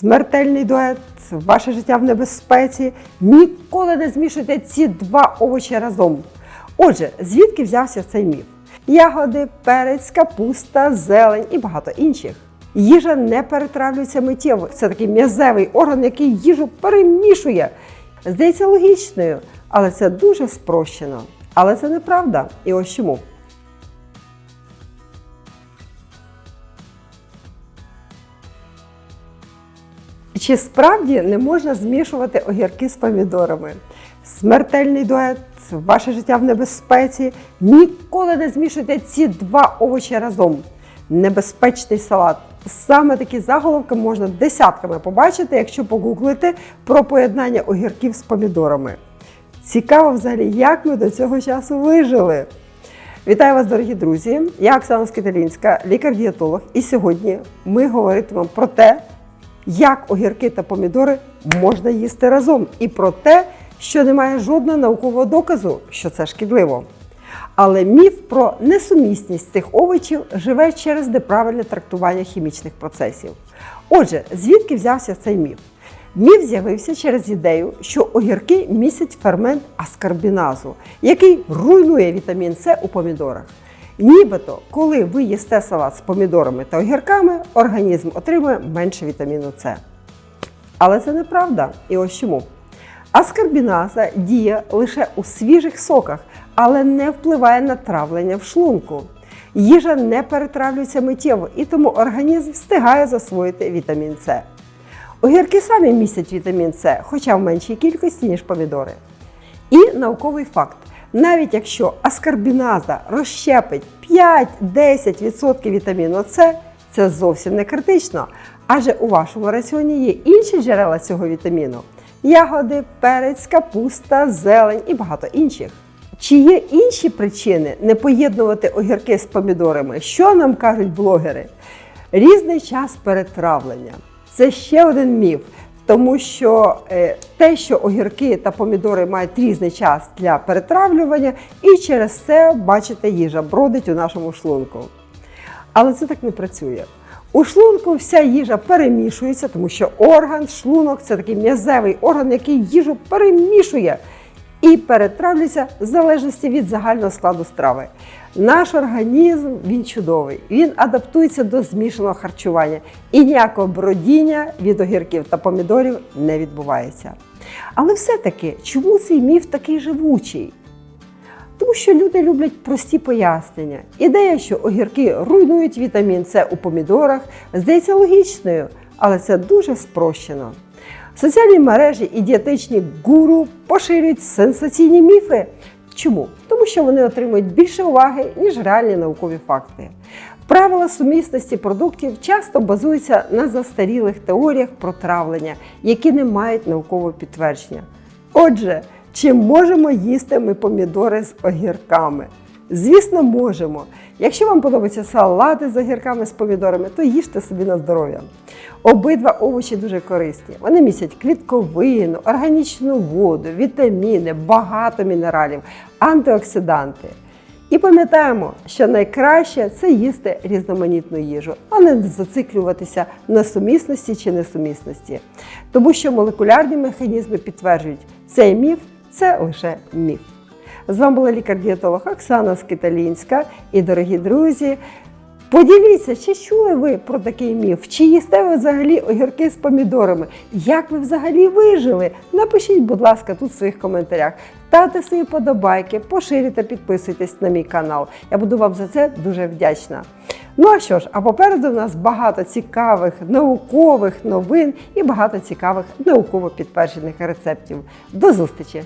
смертельний дует, ваше життя в небезпеці. Ніколи не змішуйте ці два овочі разом. Отже, звідки взявся цей міф? Ягоди, перець, капуста, зелень і багато інших. Їжа не перетравлюється миттєво. Це такий м'язевий орган, який їжу перемішує. Здається логічною, але це дуже спрощено. Але це неправда. І ось чому. Чи справді не можна змішувати огірки з помідорами? Смертельний дует, ваше життя в небезпеці. Ніколи не змішуйте ці два овочі разом. Небезпечний салат. Саме такі заголовки можна десятками побачити, якщо погуглити про поєднання огірків з помідорами. Цікаво взагалі, як ми до цього часу вижили. Вітаю вас, дорогі друзі! Я Оксана Скиталінська, лікар-дієтолог, і сьогодні ми говоритимемо про те, як огірки та помідори можна їсти разом, і про те, що немає жодного наукового доказу, що це шкідливо. Але міф про несумісність цих овочів живе через неправильне трактування хімічних процесів. Отже, звідки взявся цей міф? Міф з'явився через ідею, що огірки містять фермент аскарбіназу, який руйнує вітамін С у помідорах. Нібито, коли ви їсте салат з помідорами та огірками, організм отримує менше вітаміну С. Але це неправда. І ось чому. Аскарбіназа діє лише у свіжих соках, але не впливає на травлення в шлунку. Їжа не перетравлюється миттєво, і тому організм встигає засвоїти вітамін С. Огірки самі містять вітамін С, хоча в меншій кількості, ніж помідори. І науковий факт: навіть якщо аскарбіназа розщепить 5-10% вітаміну С, це зовсім не критично, адже у вашому раціоні є інші джерела цього вітаміну: ягоди, перець, капуста, зелень і багато інших. Чи є інші причини не поєднувати огірки з помідорами? Що нам кажуть блогери? Різний час перетравлення. Це ще один міф, тому що е, те, що огірки та помідори мають різний час для перетравлювання, і через це, бачите, їжа бродить у нашому шлунку. Але це так не працює. У шлунку вся їжа перемішується, тому що орган, шлунок це такий м'язевий орган, який їжу перемішує і перетравлюється в залежності від загального складу страви. Наш організм він чудовий, він адаптується до змішаного харчування і ніякого бродіння від огірків та помідорів не відбувається. Але все-таки, чому цей міф такий живучий? Тому що люди люблять прості пояснення. Ідея, що огірки руйнують вітамін С у помідорах, здається логічною, але це дуже спрощено. Соціальні мережі і дієтичні гуру поширюють сенсаційні міфи. Чому? Тому що вони отримують більше уваги, ніж реальні наукові факти. Правила сумісності продуктів часто базуються на застарілих теоріях про травлення, які не мають наукового підтвердження. Отже, чи можемо їсти ми помідори з огірками? Звісно, можемо. Якщо вам подобаються салати з огірками з помідорами, то їжте собі на здоров'я. Обидва овочі дуже корисні. Вони містять клітковину, органічну воду, вітаміни, багато мінералів, антиоксиданти. І пам'ятаємо, що найкраще це їсти різноманітну їжу, а не зациклюватися на сумісності чи несумісності. Тому що молекулярні механізми підтверджують, цей міф це лише міф. З вами була лікар-дієтолог Оксана Скиталінська. І, дорогі друзі, поділіться, чи чули ви про такий міф? Чи їсте ви взагалі огірки з помідорами? Як ви взагалі вижили? Напишіть, будь ласка, тут в своїх коментарях. Ставте свої подобайки, поширюйте, підписуйтесь на мій канал. Я буду вам за це дуже вдячна. Ну а що ж, а попереду в нас багато цікавих наукових новин і багато цікавих науково підтверджених рецептів. До зустрічі!